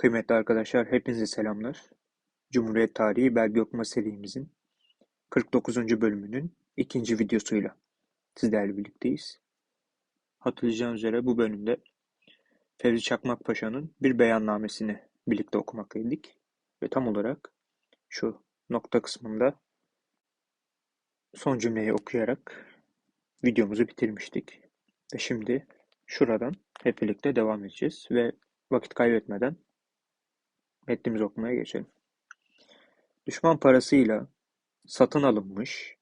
Kıymetli arkadaşlar, hepinize selamlar. Cumhuriyet Tarihi Belge Okuma serimizin 49. bölümünün ikinci videosuyla sizlerle birlikteyiz. Hatırlayacağınız üzere bu bölümde Fevzi Çakmak Paşa'nın bir beyannamesini birlikte okumaktaydık. Ve tam olarak şu nokta kısmında son cümleyi okuyarak videomuzu bitirmiştik. Ve şimdi şuradan hep birlikte devam edeceğiz ve vakit kaybetmeden metnimizi okumaya geçelim. Düşman parasıyla satın alınmış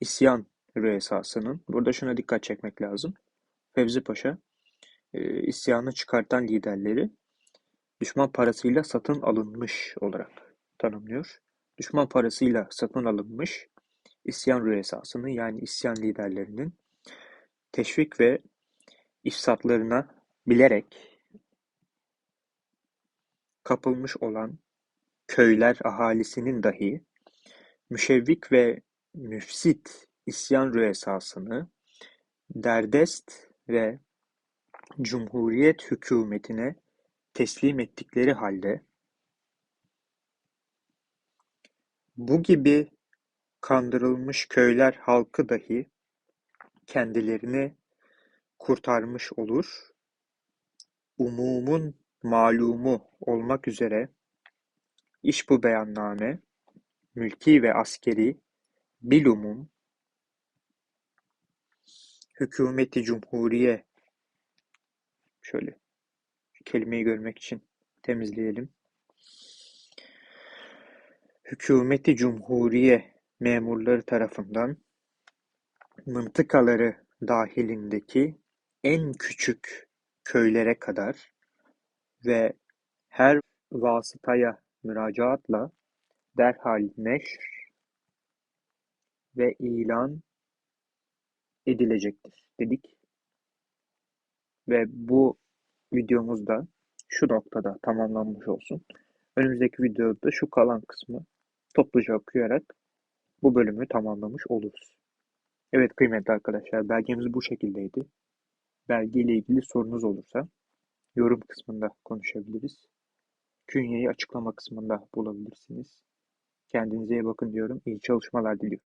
isyan rüyasasının, burada şuna dikkat çekmek lazım. Fevzi Paşa e, isyanı çıkartan liderleri düşman parasıyla satın alınmış olarak tanımlıyor. Düşman parasıyla satın alınmış isyan rüyasasını yani isyan liderlerinin teşvik ve ifsatlarına bilerek kapılmış olan köyler ahalisinin dahi müşevvik ve müfsit isyan rüyasasını derdest ve Cumhuriyet hükümetine teslim ettikleri halde bu gibi kandırılmış köyler halkı dahi kendilerini kurtarmış olur. Umumun malumu olmak üzere iş bu beyanname mülki ve askeri bilumum hükümeti cumhuriye şöyle kelimeyi görmek için temizleyelim. Hükümeti cumhuriye memurları tarafından mıntıkaları dahilindeki en küçük köylere kadar ve her vasıtaya müracaatla derhal neşr ve ilan edilecektir dedik. Ve bu videomuz da şu noktada tamamlanmış olsun. Önümüzdeki videoda şu kalan kısmı topluca okuyarak bu bölümü tamamlamış oluruz. Evet kıymetli arkadaşlar belgemiz bu şekildeydi. Belge ile ilgili sorunuz olursa yorum kısmında konuşabiliriz. Künyeyi açıklama kısmında bulabilirsiniz. Kendinize iyi bakın diyorum. İyi çalışmalar diliyorum.